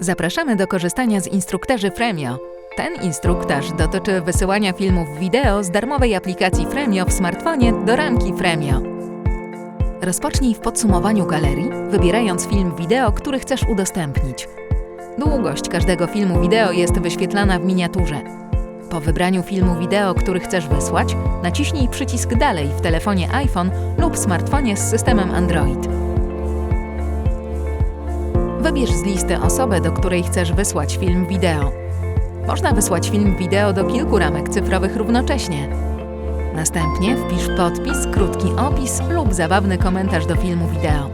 Zapraszamy do korzystania z instruktarzy Fremio. Ten instruktaż dotyczy wysyłania filmów wideo z darmowej aplikacji Fremio w smartfonie do ramki Fremio. Rozpocznij w podsumowaniu galerii, wybierając film wideo, który chcesz udostępnić. Długość każdego filmu wideo jest wyświetlana w miniaturze. Po wybraniu filmu wideo, który chcesz wysłać, naciśnij przycisk Dalej w telefonie iPhone lub smartfonie z systemem Android. Wybierz z listy osobę, do której chcesz wysłać film wideo. Można wysłać film wideo do kilku ramek cyfrowych równocześnie. Następnie wpisz podpis, krótki opis lub zabawny komentarz do filmu wideo.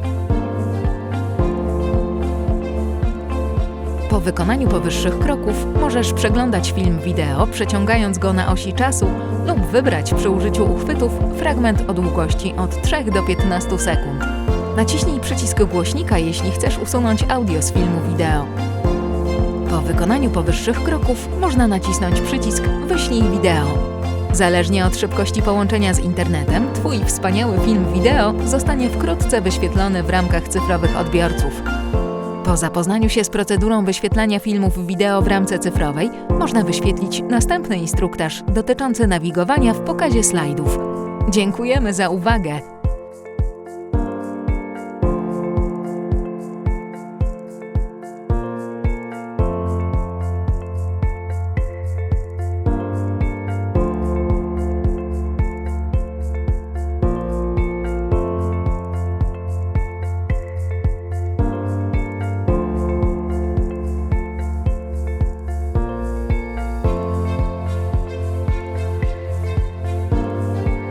Po wykonaniu powyższych kroków możesz przeglądać film wideo, przeciągając go na osi czasu lub wybrać przy użyciu uchwytów fragment o długości od 3 do 15 sekund. Naciśnij przycisk głośnika, jeśli chcesz usunąć audio z filmu wideo. Po wykonaniu powyższych kroków można nacisnąć przycisk Wyślij wideo. Zależnie od szybkości połączenia z internetem, Twój wspaniały film wideo zostanie wkrótce wyświetlony w ramkach cyfrowych odbiorców. Po zapoznaniu się z procedurą wyświetlania filmów wideo w ramce cyfrowej, można wyświetlić następny instruktaż dotyczący nawigowania w pokazie slajdów. Dziękujemy za uwagę!